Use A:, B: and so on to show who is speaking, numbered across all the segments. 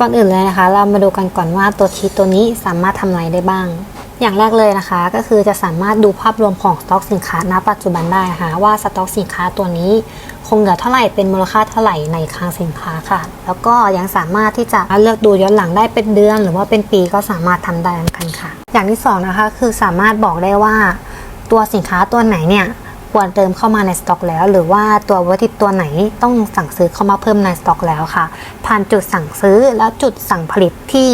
A: ก่อนอื่นเลยนะคะ เรามาดูกันก่อนว่าตัวชีตตัวนี้สามารถทำอะไรได้บ้าง อย่างแรกเลยนะคะ ก็คือจะสามารถดูภาพรวมของสต็อกสินค้าณปัจจุบันได้นะคะว่าสต็อกสินค้าตัวนี้คงเหลือเท่าไหร่เป็นมูลค่าเท่าไหร่ในคลังสินค้าค่ะ แล้วก็ยังสามารถที่จะเลือกดูย้อนหลังได้เป็นเดือน หรือว่าเป็นปีก็สามารถทำได้เหมือนกันค่ะ อย่างที่สองนะคะคือสามารถบอกได้ว่าตัวสินค้าตัวไหนเนี่ย ควรเติมเข้ามาในสต็อกแล้ว หรือว่าตัววัตถุดิบตัวไหนต้องสั่งซื้อเข้ามาเพิ่มในสต็อกแล้วค่ะ ผ่านจุดสั่งซื้อและจุดสั่งผลิตที่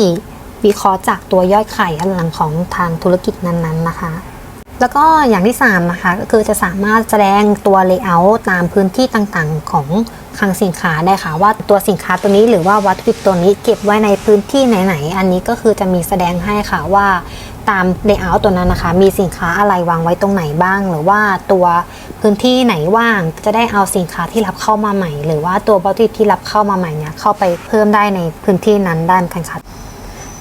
A: วิเคราะห์จากตัวยอดขายย้อนหลังของทางธุรกิจนั้นๆนะคะแล้วก็อย่างที่ 3 นะคะ ก็คือจะสามารถแสดงตัวเลเยอร์ตามพื้นที่ต่างๆ ของคลังสินค้าได้ค่ะ ว่าตัวสินค้าตัวนี้หรือว่าวัตถุดิบตัวนี้เก็บไว้ในพื้นที่ไหนๆ อันนี้ก็คือจะมีแสดงให้ค่ะว่า ตามเลเยอร์ตัวนั้นนะคะ มีสินค้าอะไรวางไว้ตรงไหนบ้าง หรือว่าตัวพื้นที่ไหนว่างจะได้เอาสินค้าที่รับเข้ามาใหม่ หรือว่าตัววัตถุดิบที่รับเข้ามาใหม่เนี่ยเข้าไปเพิ่มได้ในพื้นที่นั้นได้เหมือนกันค่ะ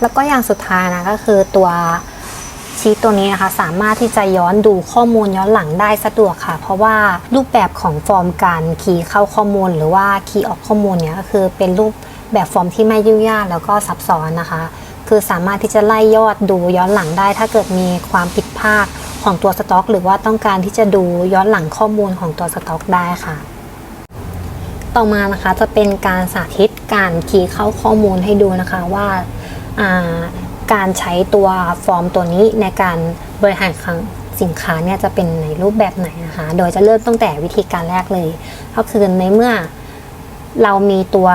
A: แล้วก็อย่างสุดท้ายนะก็คือตัวชีตตัวนี้นะคะสามารถที่จะย้อนดูข้อมูลย้อนหลังได้สะดวกค่ะ เพราะว่ารูปแบบของฟอร์มการคีย์เข้าข้อมูล หรือว่าคีย์ออกข้อมูลเนี่ยก็คือเป็นรูปแบบฟอร์มที่ไม่ยุ่งยากแล้วก็ซับซ้อนนะคะ คือสามารถที่จะไล่ยอดดูย้อนหลังได้ ถ้าเกิดมีความผิดพลาดของตัวสต็อก หรือว่าต้องการที่จะดูย้อนหลังข้อมูลของตัวสต็อกได้ค่ะ ต่อมานะคะจะเป็นการสาธิตการคีย์เข้าข้อมูลให้ดูนะคะว่าาการใช้ตัวฟอร์มตัวนี้ในการบริหารคลังสินค้าเนี่ยจะเป็นในรูปแบบไหนนะคะ โดยจะเริ่มตั้งแต่วิธีการแรกเลย ก็คือในเมื่อ เรามีตัว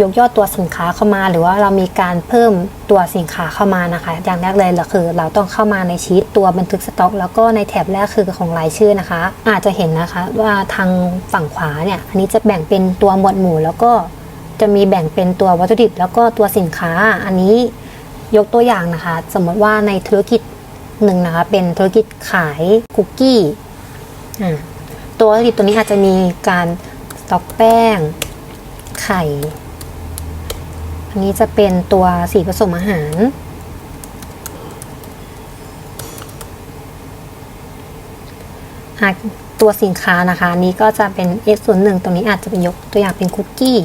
A: ยกยอดตัวสินค้าเข้ามา หรือว่าเรามีการเพิ่มตัวสินค้าเข้ามานะคะ อย่างแรกเลยก็คือ เราต้องเข้ามาในชีตตัวบันทึกสต็อก แล้วก็ในแถบแรกคือของรายชื่อนะคะ อาจจะเห็นนะคะว่าทางฝั่งขวาเนี่ยอันนี้จะแบ่งเป็นตัวหมวดหมู่แล้วก็จะมีแบ่งเป็นตัววัตถุดิบ แล้วก็ตัวสินค้าอันนี้ยกตัวอย่างนะคะ สมมติว่าในธุรกิจหนึ่งนะคะ เป็นธุรกิจขายคุกกี้อ่าตัวธุรกิจตัวนี้อาจจะมีการสต็อกแป้ง ไข่ อันนี้จะเป็นตัวสีผสมอาหารตัวสินค้านะคะนี้ก็จะเป็น S ส่วนหนึ่งตรงนี้อาจจะเป็นยกตัวอย่างเป็นคุกกี้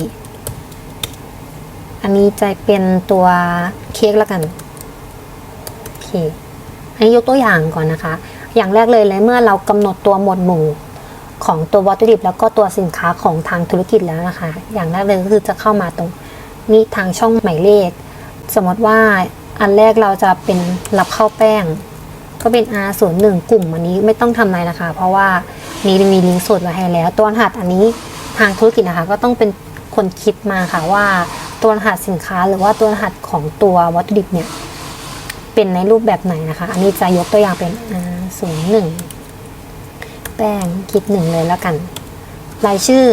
A: อันนี้จะเป็นตัวเค้กแล้วกันโอเคอันนี้ยกตัวอย่างก่อนนะคะ อย่างแรกเลยเลยเมื่อเรากำหนดตัวหมวดหมู่ ของตัววัตถุดิบแล้วก็ตัวสินค้าของทางธุรกิจแล้วนะคะ อย่างแรกเลยก็คือจะเข้ามาตรงนี้ทางช่องหมายเลข สมมติว่าอันแรกเราจะเป็นรับเข้าแป้ง ก็เป็น R 0 1 กลุ่มอันนี้ไม่ต้องทำอะไรนะคะ เพราะว่านี่มีลิงก์สดไว้ให้แล้ว ตัวรหัสอันนี้ทางธุรกิจนะคะ ก็ต้องเป็นคนคิดมาค่ะว่าตัวรหัสสินค้าหรือว่าตัวรหัสของตัววัตถุดิบเนี่ยเป็นในรูปแบบไหนนะคะ อันนี้จะยกตัวอย่างเป็น R 0 1 แป้งคิดหนึ่งเลยแล้วกัน รายชื่อ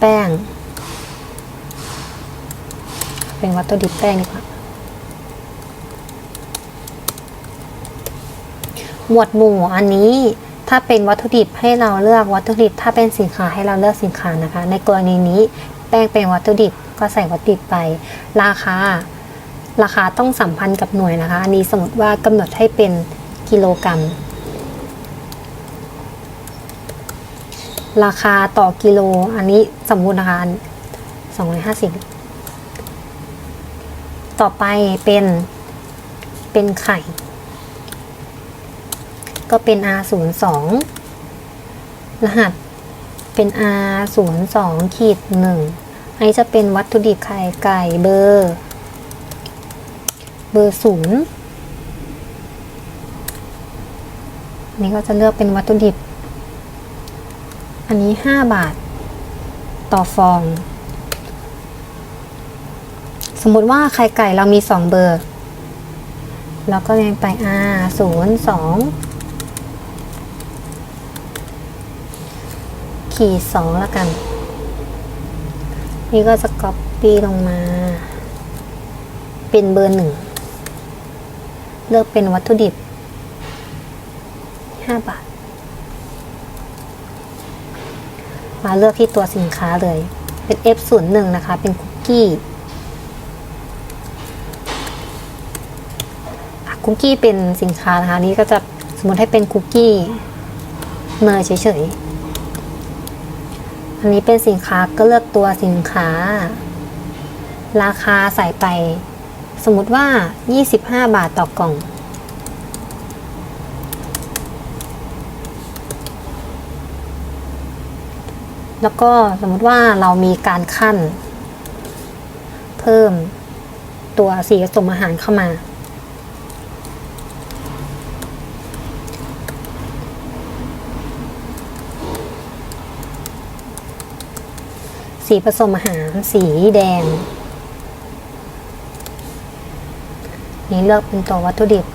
A: แป้ง เป็นวัตถุดิบแป้งดีกว่า หมวดหมู่อันนี้ถ้าเป็นวัตถุดิบให้เราเลือกวัตถุดิบ ถ้าเป็นสินค้าให้เราเลือกสินค้านะคะ ในกรณีนี้แป้งเป็นวัตถุดิบก็ใส่วัตถุดิบไป ราคา ราคาต้องสัมพันธ์กับหน่วยนะคะ อันนี้สมมติว่ากำหนดให้เป็นกิโลกรัม ราคาต่อกิโล อันนี้สมมุตินะคะ250ต่อไปเป็นเป็นไข่ ก็เป็น R 0 2รหัสเป็น R 0 2ขีด1อันนี้จะเป็นวัตถุดิบไข่ไก่เบอร์ เบอร์ศูนย์อันนี้ก็จะเลือกเป็นวัตถุดิบ อันนี้ 5 บาท ต่อฟอง สมมุติว่าไข่ไก่เรามี 2 เบอร์เราก็เรียงไป R 0 2ขีด2แล้วกัน นี่ก็จะ copy ลงมา เป็นเบอร์หนึ่ง เลือกเป็นวัตถุดิบ5บาท มาเลือกที่ตัวสินค้าเลย เป็น F 0 1 นะคะ เป็นคุกกี้คุกกี้เป็นสินค้านะคะนนี้ก็จะสมมติให้เป็นคุกกี้เนยเฉยๆ อันนี้เป็นสินค้าก็เลือกตัวสินค้า ราคาใส่ไป สมมติว่า 25 บาทต่อกล่อง แล้วก็สมมติว่าเรามีการขั้น เพิ่มตัวสีผสมอาหารเข้ามาสีผสมอาหารสีแดง นี่เลือกเป็นตัววัตถุดิบ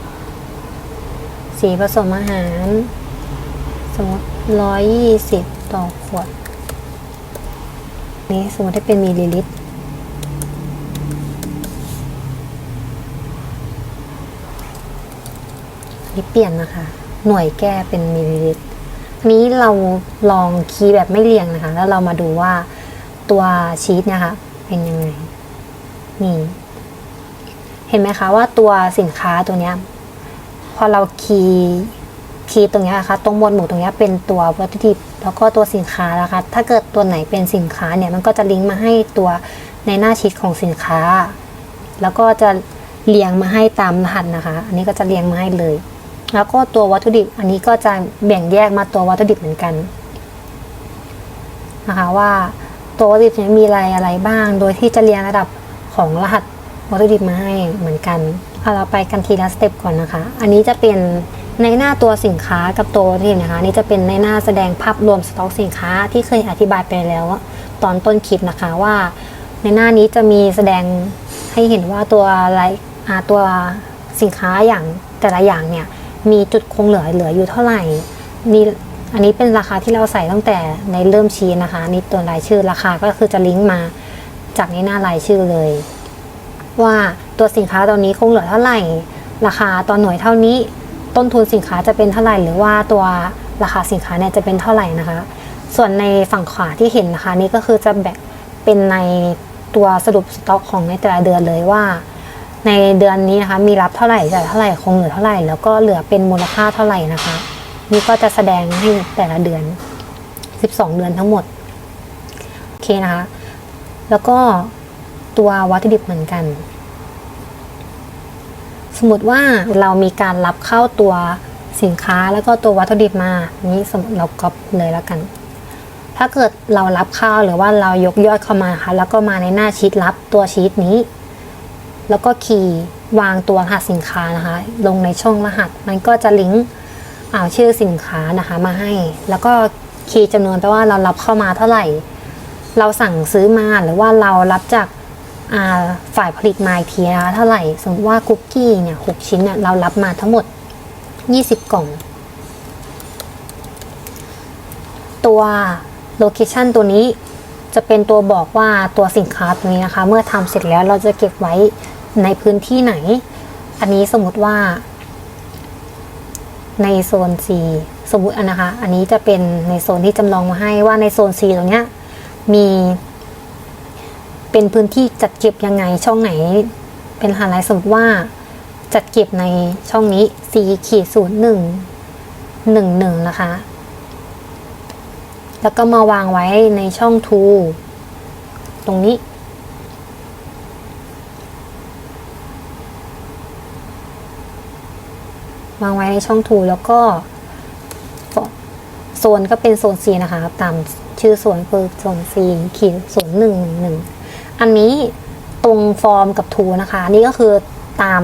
A: สีผสมอาหาร สมมติร้อยยี่สิบต่อขวด นี้สมมติให้เป็นมิลลิลิตรนี่เปลี่ยนนะคะ หน่วยแก้เป็นมิลลิลิตรนี้เราลองคีย์แบบไม่เรียงนะคะ แล้วเรามาดูว่าตัวชีตนี่ยค่ะเป็นยังไง นี่ เห็นไหมคะว่าตัวสินค้าตัวเนี้ยพอเราคีย์คีย์ตรงเนี้ยนะคะ ตรงบนหมู่ตรงเนี้ยเป็นตัววัตถุดิบ แล้วก็ตัวสินค้านะคะถ้าเกิดตัวไหนเป็นสินค้าเนี่ยมันก็จะลิงก์มาให้ตัวในหน้าชีตของสินค้า แล้วก็จะเรียงมาให้ตามรหัสนะคะ อันนี้ก็จะเรียงมาให้เลย แล้วก็ตัววัตถุดิบอันนี้ก็จะแบ่งแยกมาตัววัตถุดิบเหมือนกันนะคะว่าตัววัตถุดิบเนี่ยมีอะไรอะไรบ้าง โดยที่จะเรียงระดับของรหัสวัตถุดิบมาให้เหมือนกันเอาเราไปกันทีละสเต็ปก่อนนะคะ อันนี้จะเป็น ในหน้าตัวสินค้ากับตัววัตถุดิบนะคะนนี้จะเป็นในหน้าแสดงภาพรวมสต็อกสินค้าที่เคยอธิบายไปแล้ว ตอนต้นคลิปนะคะว่า ในหน้านี้จะมีแสดงให้เห็นว่าตัวรายอ่าตัวสินค้าอย่างแต่ละอย่างเนี่ยมีจุดคงเหลือเหลืออยู่เท่าไหร่นี่อันนี้เป็นราคาที่เราใส่ตั้งแต่ในเริ่มชี้นะคะนนี่ตัวรายชื่อราคาก็คือจะลิงก์มาจากในหน้ารายชื่อเลย ว่าตัวสินค้าตอนนี้คงเหลือเท่าไหร่ ราคาตอนหน่วยเท่านี้ ต้นทุนสินค้าจะเป็นเท่าไหร่ หรือว่าตัวราคาสินค้าเนี่ยจะเป็นเท่าไหร่นะคะ ส่วนในฝั่งขวาที่เห็นนะคะนี่ก็คือจะแบ่งเป็นในตัวสรุปสต็อกของในแต่ละเดือนเลยว่า ในเดือนนี้นะคะมีรับเท่าไหร่จ่ายเท่าไหร่คงเหลือเท่าไหร่ แล้วก็เหลือเป็นมูลค่าเท่าไหร่นะคะ นี่ก็จะแสดงให้แต่ละเดือน 12 เดือนทั้งหมดโอเคนะคะ แล้วก็ตัววัตถุดิบเหมือนกัน สมมติว่าเรามีการรับเข้าตัวสินค้าแล้วก็ตัววัตถุดิบมานี้สมมติเราก๊อปเลยแล้วกัน ถ้าเกิดเรารับเข้าหรือว่าเรายกยอดเข้ามาค่ะแล้วก็มาในหน้าชีตรับตัวชีตนี้ แล้วก็คีย์วางตัวรหัสสินค้านะคะ ลงในช่องรหัส มันก็จะลิงก์เอาชื่อสินค้านะคะมาให้ แล้วก็คีย์จำนวนแปลว่าเรารับเข้ามาเท่าไหร่ เราสั่งซื้อมาหรือว่าเรารับจาก ฝ่ายผลิตมาอีกทีนะคะเท่าไหร่สมมติว่าคุกกี้เนี่ยหกชิ้นเนี่ยเรารับมาทั้งหมด 20 กล่อง ตัวโลเคชันตัวนี้จะเป็นตัวบอกว่าตัวสินค้าตัวนี้นะคะ เมื่อทำเสร็จแล้วเราจะเก็บไว้ในพื้นที่ไหน อันนี้สมมติว่า ในโซน C สมมติอันนะคะ อันนี้จะเป็นในโซนที่จำลองมาให้ว่าในโซน C ตรงเนี้ยมี เป็นพื้นที่จัดเก็บยังไงช่องไหน เป็นหาไลท์สมมติว่าจัดเก็บในช่องนี้ C ขีดศูนย์หนึ่งหนึ่งหนึ่งนะคะ แล้วก็มาวางไว้ในช่อง to ตรงนี้ วางไว้ในช่อง to แล้วก็โซนก็เป็นโซน C นะคะ ตามชื่อโซนคือโซน C ขีดศูนย์หนึ่งหนึ่ง อันนี้ตรงฟอร์มกับ to นะคะ นี่ก็คือตาม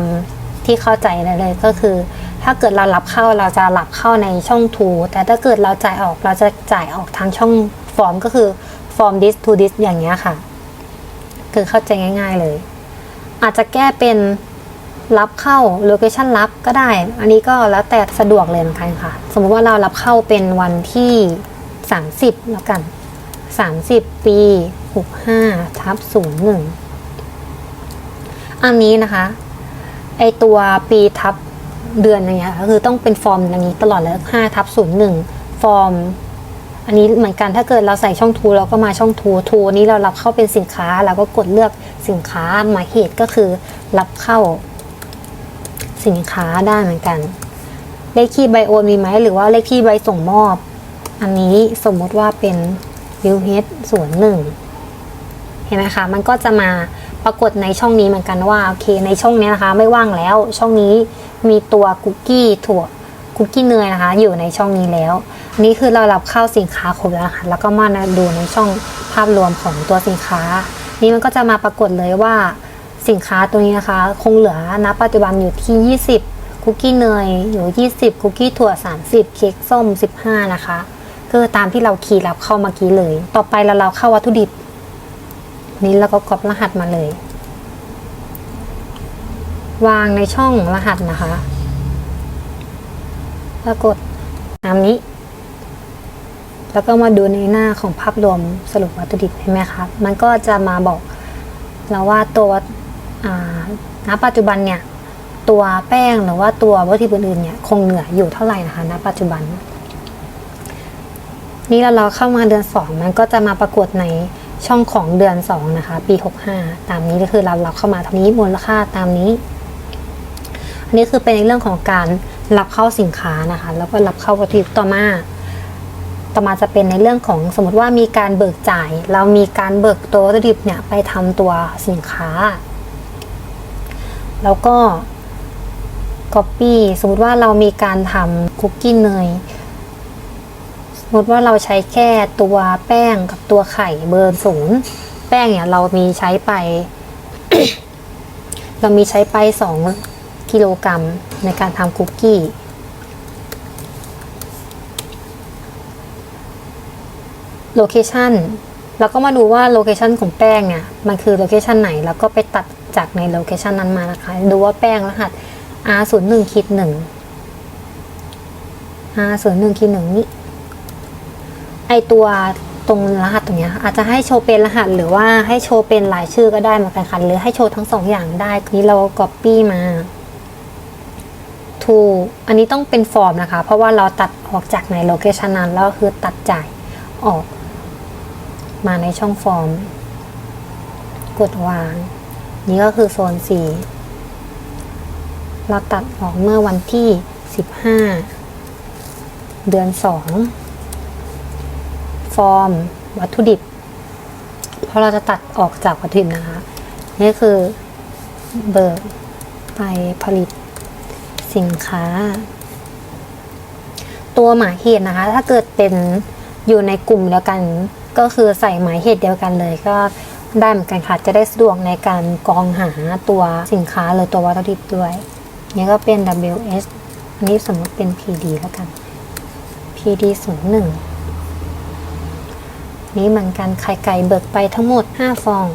A: ที่เข้าใจเลยก็คือ ถ้าเกิดเรารับเข้าเราจะรับเข้าในช่อง to แต่ถ้าเกิดเราจ่ายออกเราจะจ่ายออกทางช่องฟอร์มก็คือฟอร์ม this to this อย่างเงี้ยค่ะ คือเข้าใจง่าย ๆเลย อาจจะแก้เป็นรับเข้า location รับก็ได้ อันนี้ก็แล้วแต่สะดวกเลยเหมือนกันค่ะ สมมุติว่าเรารับเข้าเป็นวันที่ 30 แล้วกัน 30 ปี 65ทับ01 อันนี้นะคะ ไอตัวปีทับเดือนอย่างเงี้ยก็คือต้องเป็นฟอร์มอย่างนี้ตลอดเลย5ทับ01 ฟอร์ม อันนี้เหมือนกันถ้าเกิดเราใส่ช่องทูเราก็มาช่องทูทูนี้เรารับเข้าเป็นสินค้าเราก็กดเลือกสินค้าหมายเหตุก็คือรับเข้าสินค้าได้เหมือนกัน เลขที่ใบโอนมีไหมหรือว่าเลขที่ใบส่งมอบ อันนี้สมมติว่าเป็น u h ส่วนหนึ่ง เห็นไหมคะมันก็จะมาปรากฏในช่องนี้เหมือนกันว่าโอเคในช่องนี้นะคะไม่ว่างแล้ว ช่องนี้มีตัวคุกกี้ถั่วคุกกี้เนยนะคะ อยู่ในช่องนี้แล้วนนี้คือเรารับเข้าสินค้าครบแล้วค่ะแล้วก็มาดูในช่องภาพรวมของตัวสินค้า นี่มันก็จะมาปรากฏเลยว่าสินค้าตัวนี้นะคะ คงเหลือณปัจจุบันอยู่ที่ 20 คุกกี้เนยอยู่ 20 คุกกี้ถั่ว 30 เค้กส้ม 15 นะคะคือตามที่เราคีย์รับเข้าเมื่อกี้เลย ต่อไปเราเราเข้าวัตถุดิบ นี้เราก็กรอบรหัสมาเลย วางในช่องรหัสนะคะแล้วกดตามนี้ แล้วก็มาดูในหน้าของภาพรวมสรุปวัตถุดิบเห็นไหมคะมันก็จะมาบอกเราว่าตัวอ่าณปัจจุบันเนี่ยตัวแป้งหรือว่าตัววัตถุดิบอื่นๆเนี่ยคงเหลืออยู่เท่าไหร่นะคะณปัจจุบัน นี่เราเราเข้ามาเดือน2มันก็จะมาปรากฏใน ช่องของเดือน 2 นะคะ ปี 65 ตามนี้ก็คือราเราเข้ามาเท่านี้มูลค่าตามนี้ อันนี้คือเป็นในเรื่องของการรับเข้าสินค้านะคะ แล้วก็รับเข้าวัตถุดิบต่อมาต่อมาจะเป็นในเรื่องของสมมติว่ามีการเบิกจ่าย เรามีการเบิกตัววัตถุดิบเนี่ยไปทำตัวสินค้า แล้วก็ Copy สมมติว่าเรามีการทำคุกกี้เนย สมมติว่าเราใช้แค่ตัวแป้งกับตัวไข่เบอร์ศูนย์แป้งเนี่ยเรามีใช้ไป เรามีใช้ไปสองกิโลกรัมในการทำคุกกี้โลเคชันเราก็มาดูว่าโลเคชันของแป้งเนี่ยมันคือโลเคชันไหน แล้วก็ไปตัดจากในโลเคชันนั้นมานะคะ ดูว่าแป้งรหัส R 0 1 คิด1 R 0 1 คิด1นี่ ไอตัวตรงรหัสตรงเนี้ยอาจจะให้โชว์เป็นรหัสหรือว่าให้โชว์เป็นรายชื่อก็ได้เหมือนกันค่ะหรือให้โชว์ทั้งสองอย่างได้นี้เรา copy มา to อันนี้ต้องเป็นฟอร์มนะคะ เพราะว่าเราตัดออกจากในโลเคชันนั้นแล้วคือตัดจ่ายออก มาในช่องฟอร์ม กดวาง นี่ก็คือโซน 4 เราตัดออกเมื่อวันที่ 15 เดือน 2 ฟอร์ม วัตถุดิบ เพราะเราจะตัดออกจากวัตถุดิบนะคะ นี่คือเบิกไปผลิตสินค้า ตัวหมายเหตุนะคะ ถ้าเกิดเป็นอยู่ในกลุ่มเดียวกัน ก็คือใส่หมายเหตุเดียวกันเลยก็ได้เหมือนกันค่ะจะได้สะดวกในการกองหาตัวสินค้าหรือตัววัตถุดิบด้วยนี่ก็เป็น WS อันนี้สมมติเป็น PD แล้วกัน PD 0 1 นี้เหมือนกันไข่ไก่เบิกไปทั้งหมด 5 ฟอง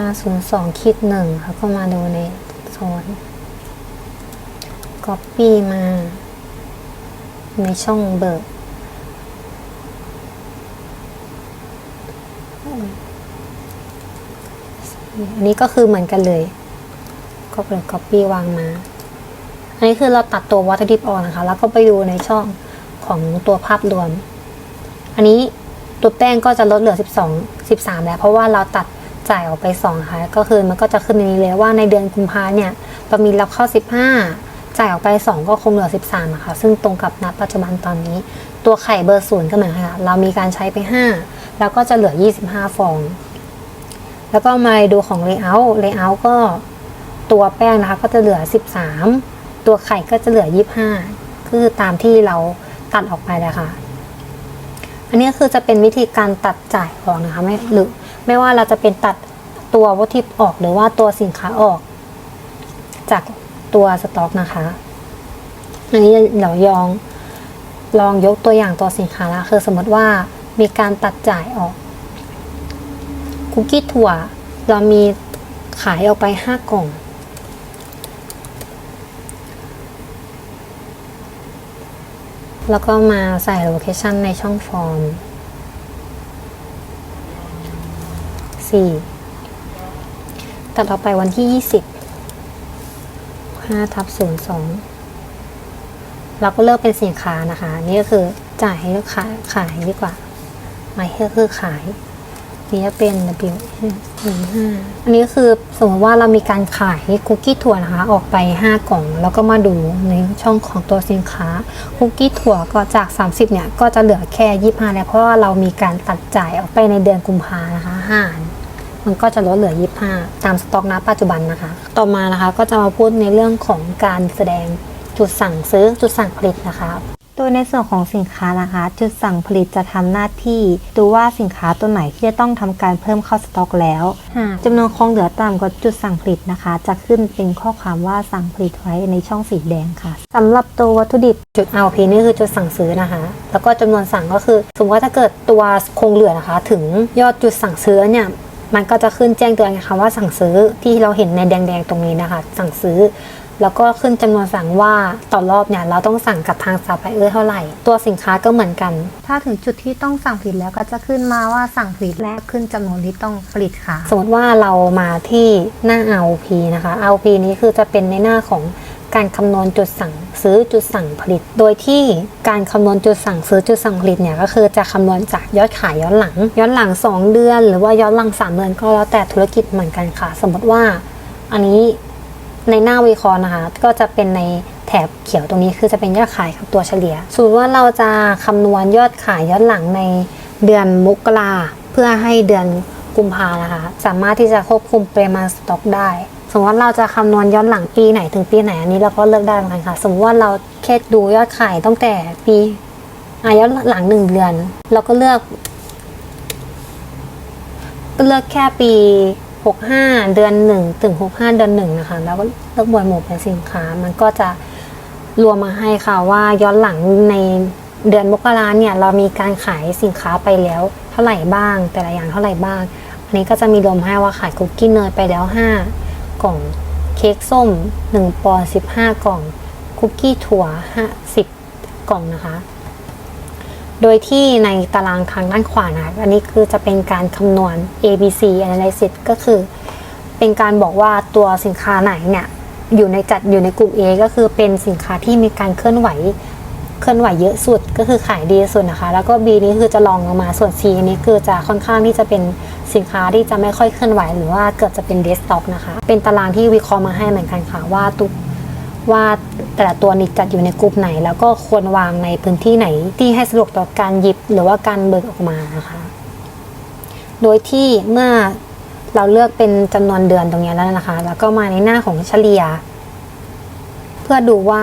A: 502คิดหนึ่งค่ะก็มาดูในโซน Copy มา ในช่องเบิกอันนี้ก็คือเหมือนกันเลย ก็เป็น Copy วางมา อันนี้คือเราตัดตัววัตถุดิบออกนะคะ แล้วก็ไปดูในช่องของตัวภาพรวม อันนี้ตัวแป้งก็จะลดเหลือ 12 13 แล้ว เพราะว่าเราตัดจ่ายออกไป2ค่ะ ก็คือมันก็จะขึ้นในนี้เลยว่าในเดือนกุมภาเนี่ยเรามีรับเข้า 15 จ่ายออกไป 2 ก็คงเหลือ 13นะคะ ซึ่งตรงกับณปัจจุบันตอนนี้ ตัวไข่เบอร์ศูนย์ก็เหมือนกันค่ะเรามีการใช้ไป 5 แล้วก็จะเหลือ 25 ฟอง แล้วก็มาดูของ layout layout ก็ตัวแป้งนะคะก็จะเหลือ 13 ตัวไข่ก็จะเหลือ 25 คือตามที่เราตัดออกไปเลยค่ะ อันนี้คือจะเป็นวิธีการตัดจ่ายออกนะคะไม่หรือไม่ว่าเราจะเป็นตัดตัววัตถุดิบออกหรือว่าตัวสินค้าออก จากตัวสต็อกนะคะ อันนี้เดี๋ยวยองลองยกตัวอย่างตัวสินค้าละคือสมมติว่ามีการตัดจ่ายออก คุกกี้ถั่ว เรามีขายออกไป 5 กล่อง แล้วก็มาใส่โลเคชันในช่องฟอร์ม 4 ตัดออกไปวันที่ 20 5ทับ02 เราก็เลือกเป็นสินค้านะคะ นี่ก็คือจ่ายให้ลูกค้าขายดีกว่าหมายก็คือขาย นี่จะเป็น W หนึ่งห้าอันนี้คือสมมติว่าเรามีการขายคุกกี้ถั่วนะคะออกไป 5 กล่อง แล้วก็มาดูในช่องของตัวสินค้าคุกกี้ถั่วก็จาก 30 เนี่ย ก็จะเหลือแค่ 25 แล้วเพราะว่าเรามีการตัดจ่ายออกไปในเดือนกุมภานะคะห้ามันก็จะลดเหลือ 25 ตามสต็อกนะปัจจุบันนะคะ ต่อมานะคะก็จะมาพูดในเรื่องของการแสดงจุดสั่งซื้อจุดสั่งผลิตนะคะ
B: โดยในส่วนของสินค้านะคะ จุดสั่งผลิตจะทำหน้าที่ดูว่าสินค้าตัวไหนที่จะต้องทำการเพิ่มเข้าสต็อกแล้วหากจำนวนคงเหลือต่ำกว่าจุดสั่งผลิตนะคะ จะขึ้นเป็นข้อความว่าสั่งผลิตไว้ในช่องสีแดงค่ะ
A: สำหรับตัววัตถุดิบจุด LP นี่คือจุดสั่งซื้อนะคะ แล้วก็จำนวนสั่งก็คือ สมมติว่าถ้าเกิดตัวคงเหลือนะคะ ถึงยอดจุดสั่งซื้อเนี่ยมันก็จะขึ้นแจ้งเตือนนะคะว่าสั่งซื้อที่เราเห็นในแดงๆตรงนี้นะคะ สั่งซื้อ แล้วก็ขึ้นจำนวนสั่งว่าต่อรอบเนี่ยเราต้องสั่งกับทางซัพพลายเออร์เท่าไหร่ ตัวสินค้าก็เหมือนกัน
B: ถ้าถึงจุดที่ต้องสั่งผลิตแล้วก็จะขึ้นมาว่าสั่งผลิตและขึ้นจำนวนที่ต้องผลิตค่ะ
A: สมมติว่าเรามาที่หน้า LP นะคะ LP นี้คือจะเป็นในหน้าของการคำนวณจุดสั่งซื้อจุดสั่งผลิต โดยที่การคำนวณจุดสั่งซื้อจุดสั่งผลิตเนี่ยก็คือจะคำนวณจากยอดขายย้อนหลัง ย้อนหลัง 2 เดือน หรือว่าย้อนหลัง3เดือนก็แล้วแต่ธุรกิจเหมือนกันค่ะ สมมติว่า อันนี้ ในหน้าวิเคราะห์นะคะ ก็จะเป็นในแถบเขียวตรงนี้คือจะเป็นยอดขายกับตัวเฉลี่ยสมมติว่าเราจะคำนวณยอดขายย้อนหลังในเดือนมกราเพื่อให้เดือนกุมภานะคะ สามารถที่จะควบคุมปริมาณสต็อกได้ สมมติว่าเราจะคำนวณย้อนหลังปีไหนถึงปีไหนอันนี้เราก็เลือกได้เหมือนกันค่ะ สมมติว่าเราแค่ดูยอดขายตั้งแต่ปีอาย้อนหลังหนึ่งเดือน เราก็เลือก เลือกแค่ปี 65 เดือน 1 ถึง 65 เดือน1นะคะ แล้วก็เลือกหมวดหมู่เป็นสินค้า มันก็จะรวมมาให้ค่ะว่าย้อนหลังในเดือนมกราเนี่ยเรามีการขายสินค้าไปแล้ว เท่าไหร่บ้าง แต่ละอย่างเท่าไหร่บ้าง อันนี้ก็จะมีรวมให้ว่าขายคุกกี้เนยไปแล้ว 5 กล่องเค้กส้ม 1ปอนด์15 กล่อง คุกกี้ถั่ว 50 กล่องนะคะ โดยที่ในตารางทางด้านขวานะคะอันนี้คือจะเป็นการคำนวณ ABC analysis ก็คือ เป็นการบอกว่าตัวสินค้าไหนเนี่ยอยู่ในจัดอยู่ในกลุ่ม A ก็คือเป็นสินค้าที่มีการเคลื่อนไหวเคลื่อนไหวเยอะสุดก็คือขายดีสุดนะคะ แล้วก็ B นี้คือจะลองลงมาส่วน C อันนี้คือจะค่อนข้างที่จะเป็นสินค้าที่จะไม่ค่อยเคลื่อนไหว หรือว่าเกิดจะเป็นเดสต็อกนะคะ เป็นตารางที่วิเคราะห์มาให้เหมือนกันค่ะว่าตุก ว่าแต่ละตัวนี้จัดอยู่ในกลุ่มไหน แล้วก็ควรวางในพื้นที่ไหนที่ให้สะดวกต่อการหยิบหรือว่าการเบิกออกมานะคะ โดยที่เมื่อเราเลือกเป็นจำนวนเดือนตรงนี้แล้วนะคะ แล้วก็มาในหน้าของเฉลี่ย เพื่อดูว่า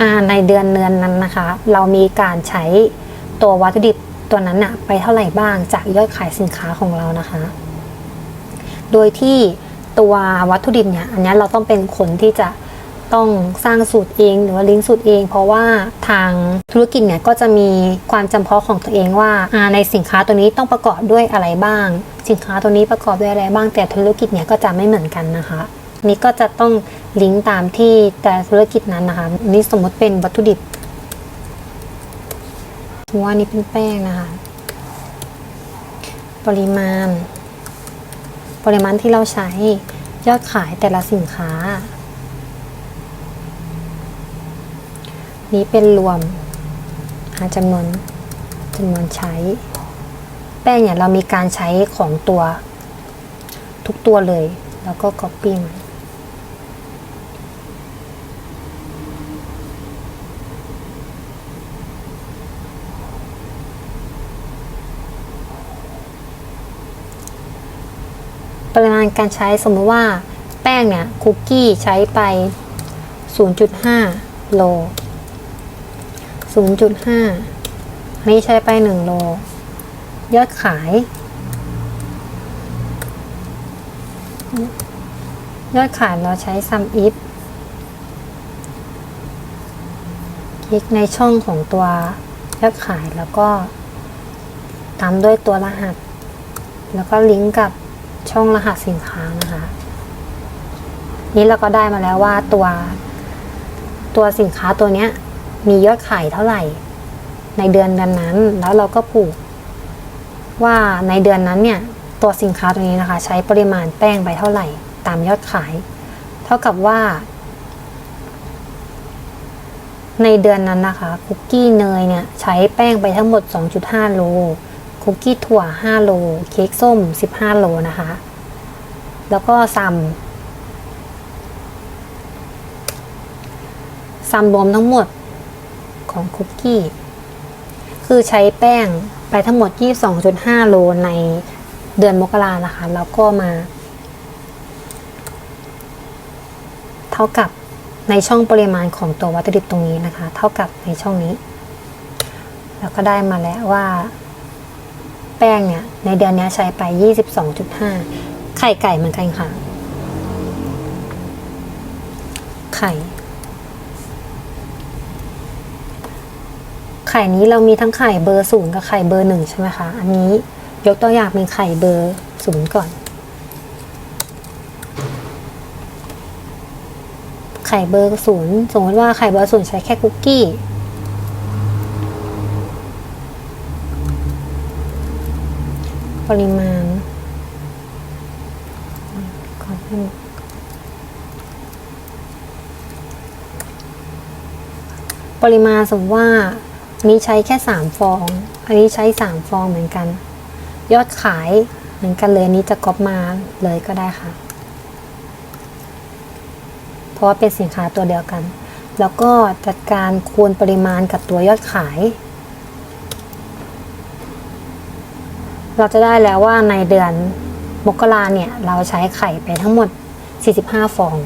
A: อ่าในเดือนเดือนนั้นนะคะ เรามีการใช้ตัววัตถุดิบตัวนั้นอะไปเท่าไหร่บ้างจากยอดขายสินค้าของเรานะคะ โดยที่ตัววัตถุดิบเนี่ยอันนี้เราต้องเป็นคนที่จะ ต้องสร้างสูตรเอง หรือว่าลิงก์สูตรเอง เพราะว่าทางธุรกิจเนี่ยก็จะมีความจำเพาะของตัวเองว่าในสินค้าตัวนี้ต้องประกอบด้วยอะไรบ้าง สินค้าตัวนี้ประกอบด้วยอะไรบ้างแต่ธุรกิจเนี่ยก็จะไม่เหมือนกันนะคะนี่ก็จะต้องลิงก์ตามที่แต่ธุรกิจนั้นนะคะนี่สมมติเป็นวัตถุดิบว่านี่เป็นแป้งนะคะ ปริมาณ ปริมาณที่เราใช้ยอดขายแต่ละสินค้า นี้เป็นรวมจำนวนจำนวนใช้ แป้งเนี่ยเรามีการใช้ของตัวทุกตัวเลย แล้วก็ copy มาปริมาณการใช้สมมติว่าแป้งเนี่ยคุกกี้ใช้ไป 0.5 โล 0.5 อันนี้ใช้ไป 1 โล ยอดขาย ยอดขายเราใช้ sum if คลิกในช่องของตัวยอดขายแล้วก็ตามด้วยตัวรหัส แล้วก็ลิงก์กับช่องรหัสสินค้านะคะ นี้เราก็ได้มาแล้วว่าตัวตัวสินค้าตัวเนี้ย มียอดขายเท่าไหร่ ในเดือนเดือนนั้น แล้วเราก็ผูก ว่าในเดือนนั้นเนี่ย ตัวสินค้าตัวนี้นะคะ ใช้ปริมาณแป้งไปเท่าไหร่ ตามยอดขาย เท่ากับว่า ในเดือนนั้นนะคะ คุกกี้เนยเนี่ย ใช้แป้งไปทั้งหมด 2.5 โลคุกกี้ถั่ว 5 โล เค้กส้ม 15 โลนะคะ แล้วก็ซัมซัมรวมทั้งหมด ของคุกกี้ คือใช้แป้งไปทั้งหมด 22.5 โลในเดือนมกรานะคะ แล้วก็มา เท่ากับในช่องปริมาณของตัววัตถุดิบตรงนี้นะคะ เท่ากับในช่องนี้ แล้วก็ได้มาแล้วว่า แป้งเนี่ย ในเดือนนี้ใช้ไป 22.5 ไข่ไก่เหมือนกันค่ะ ไข่ ไข่นี้เรามีทั้งไข่เบอร์ศูนย์กับไข่เบอร์หนึ่งใช่ไหมคะ อันนี้ยกตัวอย่างเป็นไข่เบอร์ศูนย์ก่อน ไข่เบอร์ศูนย์สมมติว่าไข่เบอร์ศูนย์ใช้แค่คุกกี้ปริมาณขอให้ปริมาณสมมติว่า นนี้ใช้แค่สามฟอง อันนี้ใช้สามฟองเหมือนกัน ยอดขายเหมือนกันเลยนนี้จะก๊อปมาเลยก็ได้ค่ะ เพราะว่าเป็นสินค้าตัวเดียวกัน แล้วก็จัดการคูณปริมาณกับตัวยอดขาย เราจะได้แล้วว่าในเดือนมกราเนี่ย เราใช้ไข่ไปทั้งหมด 45 ฟอง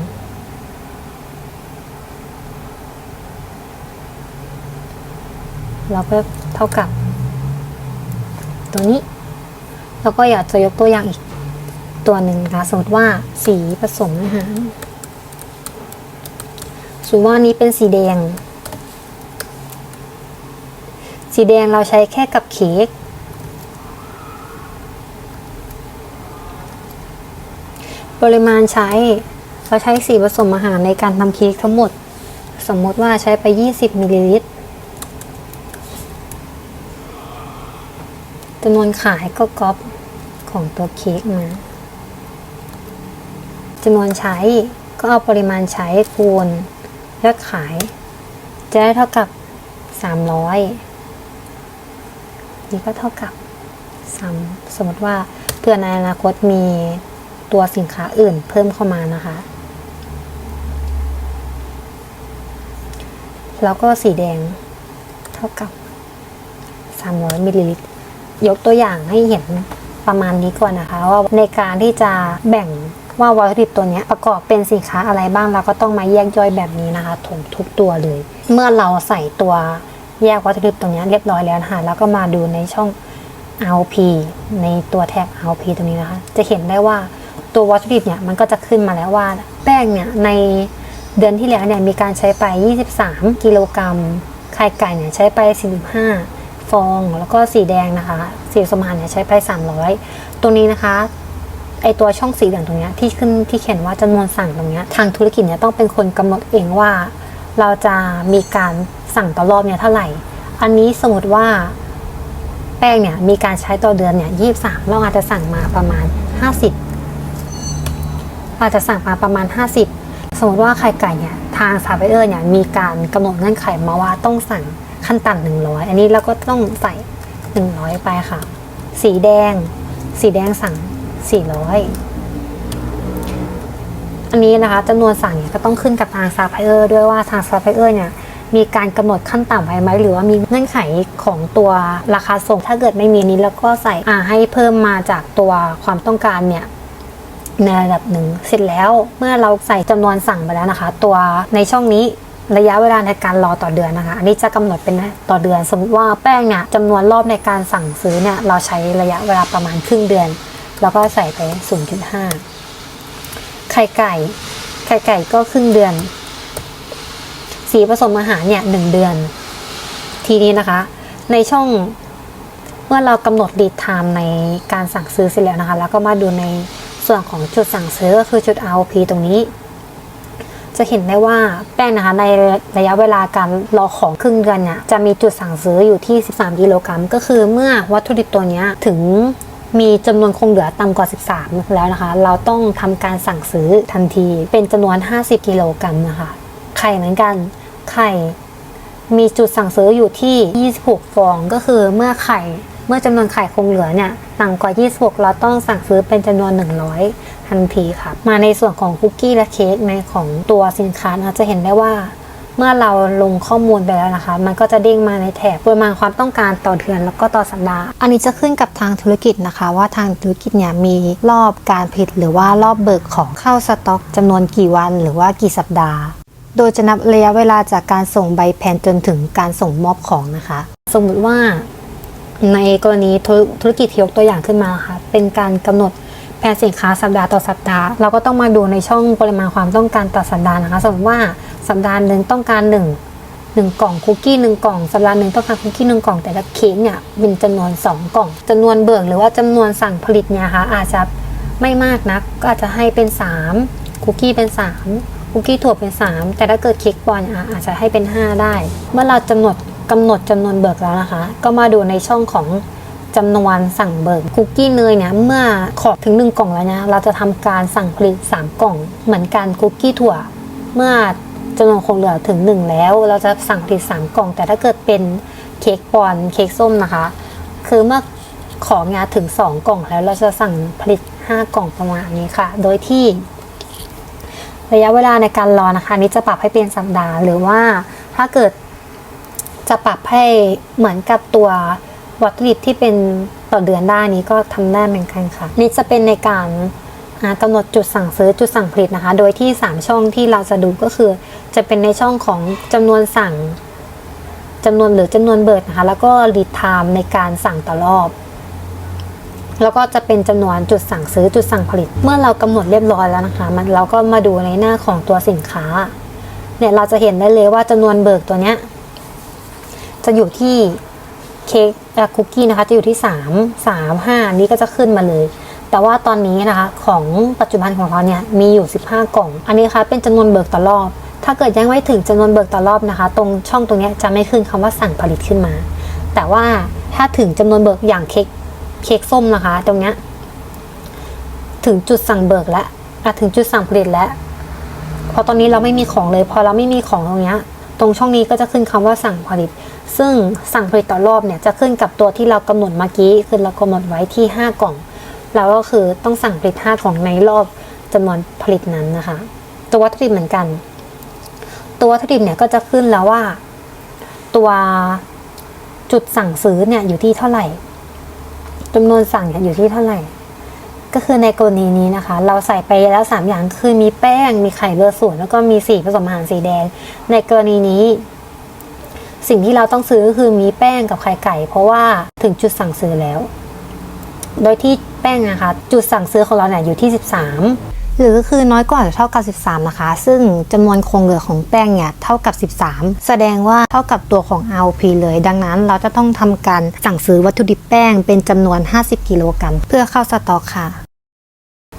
A: เราก็เท่ากับ ตัวนี้ แล้วก็อยากจะยกตัวอย่างอีกตัวหนึ่งนะคะสมมติว่าสีผสมอาหารสมมติว่านี้เป็นสีแดง สีแดงเราใช้แค่กับเค้กปริมาณใช้เราใช้สีผสมอาหารในการทำเค้กทั้งหมด สมมติว่าใช้ไป 20มิลลิลิตร จำนวนขายก็ก๊อปของตัวเค้กมาจำนวนใช้ก็เอาปริมาณใช้คูณยอดขาย จะได้เท่ากับ 300 นี่ก็เท่ากับสามสมมติว่าเพื่อในอนาคตมีตัวสินค้าอื่นเพิ่มเข้ามานะคะ แล้วก็สีแดงเท่ากับ 300มิลลิลิตร ยกตัวอย่างให้เห็นประมาณนี้ก่อนนะคะ ว่าในการที่จะแบ่งว่าวัตถุดิบตัวนี้ประกอบเป็นสินค้าอะไรบ้างเราก็ต้องมาแยกย่อยแบบนี้นะคะถุงทุกตัวเลย เมื่อเราใส่ตัวแยกวัตถุดิบตรงนี้เรียบร้อยแล้วนะคะแล้วก็มาดูในช่อง RP ในตัวแท็ก RP ตรงนี้นะคะ จะเห็นได้ว่าตัววัตถุดิบเนี่ยมันก็จะขึ้นมาแล้วว่า แป้งเนี่ยในเดือนที่แล้วเนี่ยมีการใช้ไป 23 กิโลกรัมไข่ไก่เนี่ยใช้ไป 45 ฟองแล้วก็สีแดงนะคะสีสมานเนี่ยใช้ไป 300ตรงนี้นะคะไอตัวช่องสีเหลืองตรงเนี้ยที่ขึ้นที่เขียนว่าจำนวนสั่งตรงเนี้ยทางธุรกิจเนี่ยต้องเป็นคนกำหนดเองว่า เราจะมีการสั่งต่อรอบเนี่ยเท่าไหร่ อันนี้สมมติว่าแป้งเนี่ยมีการใช้ต่อเดือนเนี่ยยี่สามเราอาจจะสั่งมาประมาณ50อาจจะสั่งมาประมาณ50สมมติว่าไข่ไก่เนี่ยทางซาเบเออร์เนี่ยมีการกำหนดเงื่อนไขมาว่าต้องสั่ง ขั้นต่ำหนึ่งร้อยอันนี้เราก็ต้องใส่100ไปค่ะ สีแดง สีแดงสั่ง400อันนี้นะคะจำนวนสั่งเนี่ยก็ต้องขึ้นกับทางซาพพลายเออร์ด้วยว่าทางซาพพลายเออร์เนี่ยมีการกำหนดขั้นต่ำไว้ไหมหรือว่ามีเงื่อนไขของตัวราคาส่ง ถ้าเกิดไม่มีนี้แล้วก็ใส่อ่าให้เพิ่มมาจากตัวความต้องการเนี่ยในระดับหนึ่งเสร็จแล้วเมื่อเราใส่จำนวนสั่งไปแล้วนะคะ ตัวในช่องนี้ ระยะเวลาในการรอต่อเดือนนะคะ อันนี้จะกำหนดเป็นต่อเดือน สมมติว่าแป้งเนี่ยจำนวนรอบในการสั่งซื้อเนี่ยเราใช้ระยะเวลาประมาณครึ่งเดือน แล้วก็ใส่ไป 0.5 ไข่ไก่ ไข่ไก่ก็ครึ่งเดือน สีผสมอาหารเนี่ยหนึ่งเดือน ทีนี้นะคะ ในช่องเมื่อเรากำหนด lead time ในการสั่งซื้อเสร็จแล้วนะคะ แล้วก็มาดูในส่วนของจุดสั่งซื้อก็คือจุด ROP ตรงนี้ จะเห็นได้ว่าแป้งนะคะในระยะเวลาการรอของครึ่งเดือนเนี่ยจะมีจุดสั่งซื้ออยู่ที่ 13กิโลกรัมก็คือเมื่อวัตถุดิบตัวนี้ถึงมีจำนวนคงเหลือต่ำกว่า 13 แล้วนะคะ เราต้องทำการสั่งซื้อทันทีเป็นจำนวน 50 กิโลกรัมนะคะ ไข่เหมือนกัน ไข่มีจุดสั่งซื้ออยู่ที่ 26 ฟอง ก็คือเมื่อไข่ เมื่อจำนวนไข่คงเหลือเนี่ยต่ำกว่า 26 เราต้องสั่งซื้อเป็นจำนวน 100 ทันทีค่ะ มาในส่วนของคุกกี้และเค้กในของตัวสินค้าเราจะเห็นได้ว่า เมื่อเราลงข้อมูลไปแล้วนะคะ มันก็จะเด้งมาในแถบปริมาณความต้องการต่อเดือนแล้วก็ต่อสัปดาห์ อันนี้จะขึ้นกับทางธุรกิจนะคะ ว่าทางธุรกิจเนี่ยมีรอบการผลิตหรือว่ารอบเบิกของเข้าสต็อกจำนวนกี่วัน หรือว่ากี่สัปดาห์ โดยจะนับระยะเวลาจากการส่งใบแผนจนถึงการส่งมอบของนะคะ สมมติว่า ในกรณีธุรกิจที่ยกตัวอย่างขึ้นมาค่ะเป็นการกำหนดแผนสินค้าสัปดาห์ต่อสัปดาห์ เราก็ต้องมาดูในช่องปริมาณความต้องการต่อสัปดาห์นะคะสมมติว่าสัปดาห์หนึ่งต้องการหนึ่งหนึ่งกล่องคุกกี้หนึ่งกล่องสัปดาห์หนึ่งต้องการคุกกี้หนึ่งกล่องแต่ละเค้กเนี่ยเป็นจำนวนสองกล่องจำนวนเบิกหรือว่าจำนวนสั่งผลิตเนี่ยค่ะอาจจะไม่มากนักก็อาจจะให้เป็นสามคุกกี้เป็นสามคุกกี้ถั่วเป็นสามแต่ถ้าเกิดเค้กบอลอะอาจจะให้เป็นห้าได้ เมื่อเรากำหนด กำหนดจำนวนเบิกแล้วนะคะ ก็มาดูในช่องของจำนวนสั่งเบิกคุกกี้เนยเนี่ยเมื่อขอถึง 1 กล่องแล้วนะเราจะทำการสั่งผลิต 3 กล่อง เหมือนกันคุกกี้ถั่ว เมื่อจำนวนคงเหลือถึง 1 แล้ว เราจะสั่งผลิต 3 กล่อง แต่ถ้าเกิดเป็นเค้กปอนเค้กส้มนะคะ คือเมื่อของงานถึง 2 กล่องแล้วเราจะสั่งผลิต 5 กล่องประมาณนี้ค่ะ โดยที่ระยะเวลาในการรอนะคะนนี้จะปรับให้เป็นสัปดาห์หรือว่าถ้าเกิด จะปรับให้เหมือนกับตัววัตถุดิบที่เป็นต่อเดือนได้นี้ก็ทำได้เหมือนกันค่ะ นี่จะเป็นในการอ่ากำหนดจุดสั่งซื้อจุดสั่งผลิตนะคะ โดยที่ 3 ช่องที่เราจะดูก็คือ จะเป็นในช่องของจำนวนสั่งจำนวนหรือจำนวนเบิดนะคะ แล้วก็ lead time ในการสั่งต่อรอบ แล้วก็จะเป็นจำนวนจุดสั่งซื้อจุดสั่งผลิต เมื่อเรากำหนดเรียบร้อยแล้วนะคะ มันเราก็มาดูในหน้าของตัวสินค้า เนี่ยเราจะเห็นได้เลยว่าจำนวนเบิกตัวเนี้ย จะอยู่ที่เค้กคุกกี้นะคะจะอยู่ที่ 3 3 5 นี้ก็จะขึ้นมาเลย แต่ว่าตอนนี้นะคะของปัจจุบันของเราเนี่ยมีอยู่ 15 กล่อง อันนี้นะคะเป็นจำนวนเบิกต่อรอบ ถ้าเกิดยังไม่ถึงจำนวนเบิกต่อรอบนะคะ ตรงช่องตรงนี้จะไม่ขึ้นคำว่าสั่งผลิตขึ้นมา แต่ว่าถ้าถึงจำนวนเบิกอย่างเค้กเค้กส้มนะคะ ตรงเนี้ยถึงจุดสั่งเบิกแล้วถึงจุดสั่งผลิตแล้วพอตอนนี้เราไม่มีของเลย พอเราไม่มีของตรงเนี้ยตรงช่องนี้ก็จะขึ้นคำว่าสั่งผลิต ซึ่งสั่งผลิตต่อรอบเนี่ยจะขึ้นกับตัวที่เรากำหนดเมื่อกี้คือเรากำหนดไว้ที่ 5 กล่อง แล้วก็คือต้องสั่งผลิต 5 กล่องในรอบจำนวนผลิตนั้นนะคะ ตัววัตถุดิบเหมือนกัน ตัววัตถุดิบเนี่ยก็จะขึ้นแล้วว่า ตัวจุดสั่งซื้อเนี่ยอยู่ที่เท่าไหร่จำนวนสั่งเนี่ยอยู่ที่เท่าไหร่ ก็คือในกรณีนี้นะคะ เราใส่ไปแล้ว 3 อย่างคือมีแป้ง มีไข่เลือดส่วนแล้วก็มีสีผสมอาหารสีแดง ในกรณีนี้ สิ่งที่เราต้องซื้อก็คือมีแป้งกับไข่ไก่ เพราะว่าถึงจุดสั่งซื้อแล้ว โดยที่แป้งนะคะ จุดสั่งซื้อของเราเนี่ยอยู่ที่ 13 หรือก็คือน้อยกว่าเท่ากับ 13 นะคะ ซึ่งจำนวนคงเหลือของแป้งเนี่ยเท่ากับ 13 แสดงว่าเท่ากับตัวของ RP เลย ดังนั้นเราจะต้องทำการสั่งซื้อวัตถุดิบแป้งเป็นจำนวน 50 กิโลกรัมเพื่อเข้าสต็อกค่ะ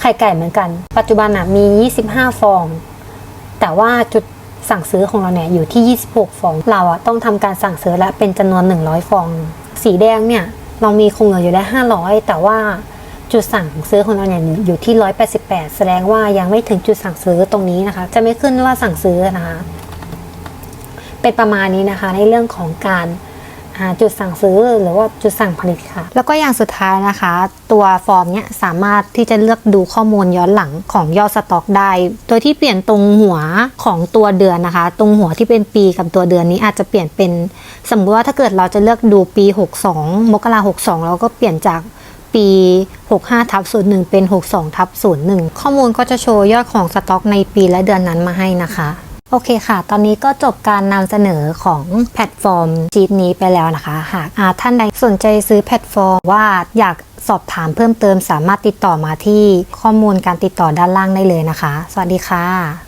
A: ไข่ไก่เหมือนกัน ปัจจุบันนะมี 25 ฟอง แต่ว่าจุด สั่งซื้อของเราเนี่ยอยู่ที่ 26 ฟอง เราอะต้องทำการสั่งซื้อและเป็นจำนวน 100 ฟอง สีแดงเนี่ยเรามีคงเหลืออยู่ได้ 500 แต่ว่าจุดสั่งซื้อของเราเนี่ยอยู่ที่ 188 แสดงว่ายังไม่ถึงจุดสั่งซื้อตรงนี้นะคะ จะไม่ขึ้นว่าสั่งซื้อนะคะ เป็นประมาณนี้นะคะในเรื่องของการ จุดสั่งซื้อหรือว่าจุดสั่งผลิตค่ะ แล้วก็อย่างสุดท้ายนะคะ ตัวฟอร์มเนี้ยสามารถที่จะเลือกดูข้อมูลย้อนหลังของยอดสต็อกได้ โดยที่เปลี่ยนตรงหัวของตัวเดือนนะคะ ตรงหัวที่เป็นปีกับตัวเดือนนี้อาจจะเปลี่ยนเป็น สมมติว่าถ้าเกิดเราจะเลือกดูปี 62 มกรา62เราก็เปลี่ยนจากปี 65ทับ01 เป็น 62ทับ01 ข้อมูลก็จะโชว์ยอดของสต็อกในปีและเดือนนั้นมาให้นะคะ โอเคค่ะ ตอนนี้ก็จบการนำเสนอของแพลตฟอร์มจีตนี้ไปแล้วนะคะ หากท่านใดสนใจซื้อแพลตฟอร์มว่าอยากสอบถามเพิ่มเติมสามารถติดต่อมาที่ข้อมูลการติดต่อด้านล่างได้เลยนะคะ สวัสดีค่ะ